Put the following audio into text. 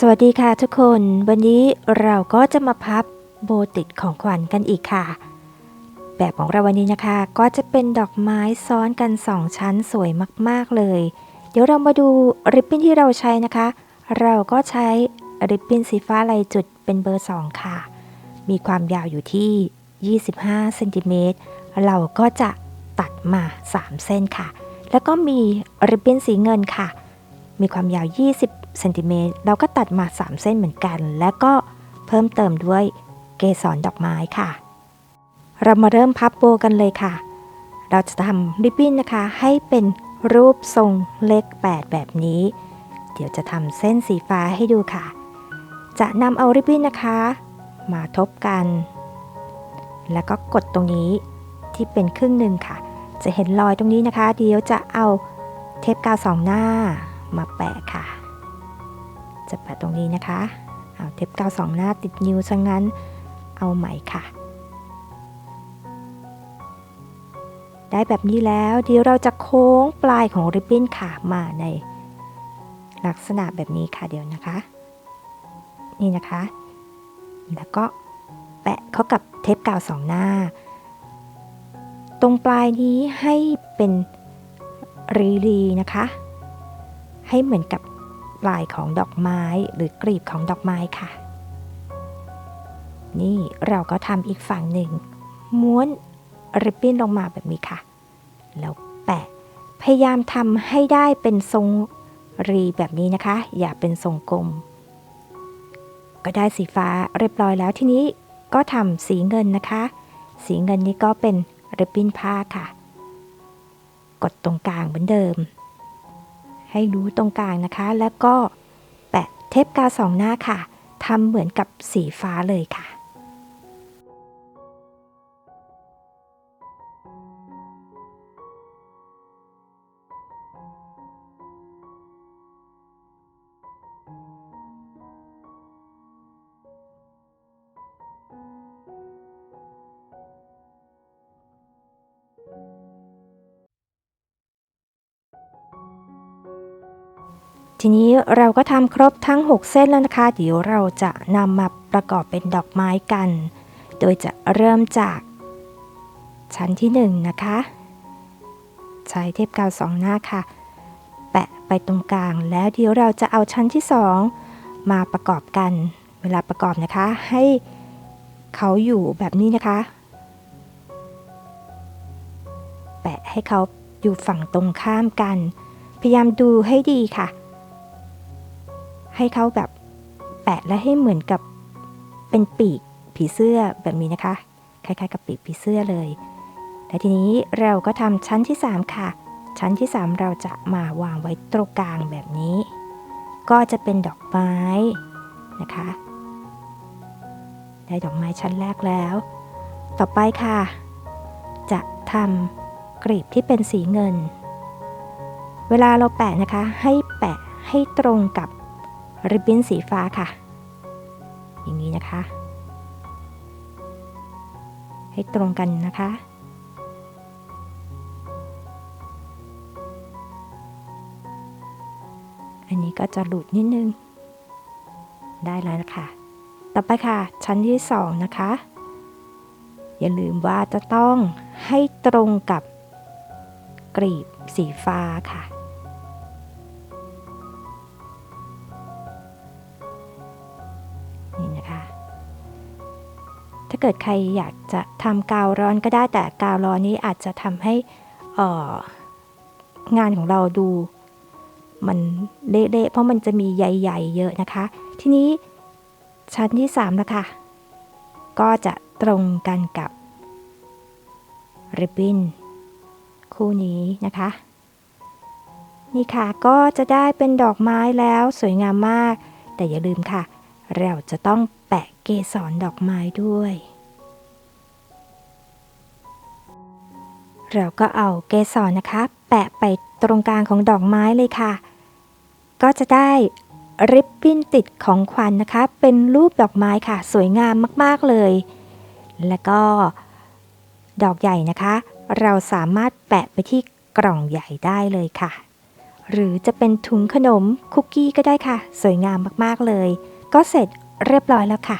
สวัสดีค่ะทุกคน วันนี้เราก็จะมาพับโบติดของขวัญกันอีกค่ะ แบบของเราวันนี้นะคะ ก็จะเป็นดอกไม้ซ้อนกัน2ชั้นสวยมากๆเลย เดี๋ยวเรามาดูริบบิ้นที่เราใช้นะคะ เราก็ใช้ริบบิ้นสีฟ้าลายจุดเป็นเบอร์ 2 ค่ะ มีความยาวอยู่ที่ 25เซนติเมตรเราก็จะตัดมา 3 เส้นค่ะ แล้วก็มีริบบิ้นสีเงินค่ะ มีความยาว 20 เซนติเมตรเราก็ตัดมา 3 เส้นเหมือนกัน แล้วก็เพิ่มเติมด้วยเกสรดอกไม้ค่ะ เรามาเริ่มพับโบกันเลยค่ะ เราจะทำริบบิ้นนะคะ ให้เป็นรูปทรงเลข 8 แบบนี้ เดี๋ยวจะทำเส้นสีฟ้าให้ดูค่ะ จะนำเอาริบบิ้นนะคะ มาทบกัน แล้วก็กดตรงนี้ที่เป็นครึ่งหนึ่งค่ะ จะเห็นรอยตรงนี้นะคะ เดี๋ยวจะเอาเทปกาวสองหน้ามาแปะค่ะ จะแปะตรงนี้นะคะ เอาเทปกาวสองหน้าติดนิ้วซะงั้น เอาใหม่ค่ะ ได้แบบนี้แล้วเดี๋ยวเราจะโค้งปลายของริบบิ้นค่ะมาในลักษณะแบบนี้ค่ะเดี๋ยวนะคะ นี่นะคะ แล้วก็แปะเข้ากับเทปกาวสองหน้า ตรงปลายนี้ให้เป็นรีรีนะคะ ให้เหมือนกับ ปลายของดอกไม้หรือกลีบของดอกไม้ค่ะ นี่เราก็ทำอีกฝั่งหนึ่ง ม้วนริบบิ้นลงมาแบบนี้ค่ะ แล้วแปะ พยายามทำให้ได้เป็นทรงรีแบบนี้นะคะ อย่าเป็นทรงกลม ก็ได้สีฟ้าเรียบร้อยแล้วทีนี้ก็ทำสีเงินนะคะ สีเงินนี้ก็เป็นริบบิ้นผ้าค่ะ กดตรงกลางเหมือนเดิม ให้รู้ตรงกลางนะคะ แล้วก็แปะเทปกาวสองหน้าค่ะทำเหมือนกับสีฟ้าเลยค่ะ ทีนี้เราก็ทำครบทั้ง 6 เส้นแล้วนะคะ เดี๋ยวเราจะนำมาประกอบเป็นดอกไม้กัน โดยจะเริ่มจากชั้นที่ 1 นะคะ ใช้เทปกาวสองหน้าค่ะ แปะไปตรงกลางแล้วเดี๋ยวเราจะเอาชั้นที่ 2 มาประกอบกัน เวลาประกอบนะคะ ให้เขาอยู่แบบนี้นะคะ แปะให้เขาอยู่ฝั่งตรงข้ามกัน พยายามดูให้ดีค่ะ ให้เขาแบบแปะและให้เหมือนกับเป็นปีกผีเสื้อแบบนี้นะคะ คล้ายๆ กับปีกผีเสื้อเลย และทีนี้เราก็ทำชั้นที่ 3 ค่ะ ชั้นที่ 3 เราจะมาวางไว้ตรงกลางแบบนี้ ก็จะเป็นดอกไม้นะคะ ได้ดอกไม้ชั้นแรกแล้ว ต่อไปค่ะ จะทำกลีบที่เป็นสีเงิน เวลาเราแปะนะคะให้แปะให้ตรงกับ ริบบิ้นสีฟ้าค่ะ อย่างนี้นะคะ ให้ตรงกันนะคะ อันนี้ก็จะหลุดนิดนึง ได้แล้วนะคะต่อไปค่ะ ชั้นที่สองนะคะ อย่าลืมว่าจะต้องให้ตรงกับกลีบสีฟ้าค่ะาเกิดใครอยากจะทำกาวร้อนก็ได้แต่กาวร้อนนี้อาจจะทำให้งานของเราดูมันเละๆเพราะมันจะมีใยๆเยอะนะคะ ทีนี้ชั้นที่3แล้วค่ะก็จะตรงกันกับริบบิ้นคู่นี้นะคะ นี่ค่ะก็จะได้เป็นดอกไม้แล้วสวยงามมาก แต่อย่าลืมค่ะ เราจะต้องแปะเกสรดอกไม้ด้วย เราก็เอาเกสรนะคะ แปะไปตรงกลางของดอกไม้เลยค่ะ ก็จะได้ริบบิ้นติดของขวัญนนะคะ เป็นรูปดอกไม้ค่ะ สวยงามมากๆเลย แล้วก็ดอกใหญ่นะคะ เราสามารถแปะไปที่กล่องใหญ่ได้เลยค่ะ หรือจะเป็นถุงขนมคุกกี้ก็ได้ค่ะ สวยงามมากๆเลย ก็เสร็จเรียบร้อยแล้วค่ะ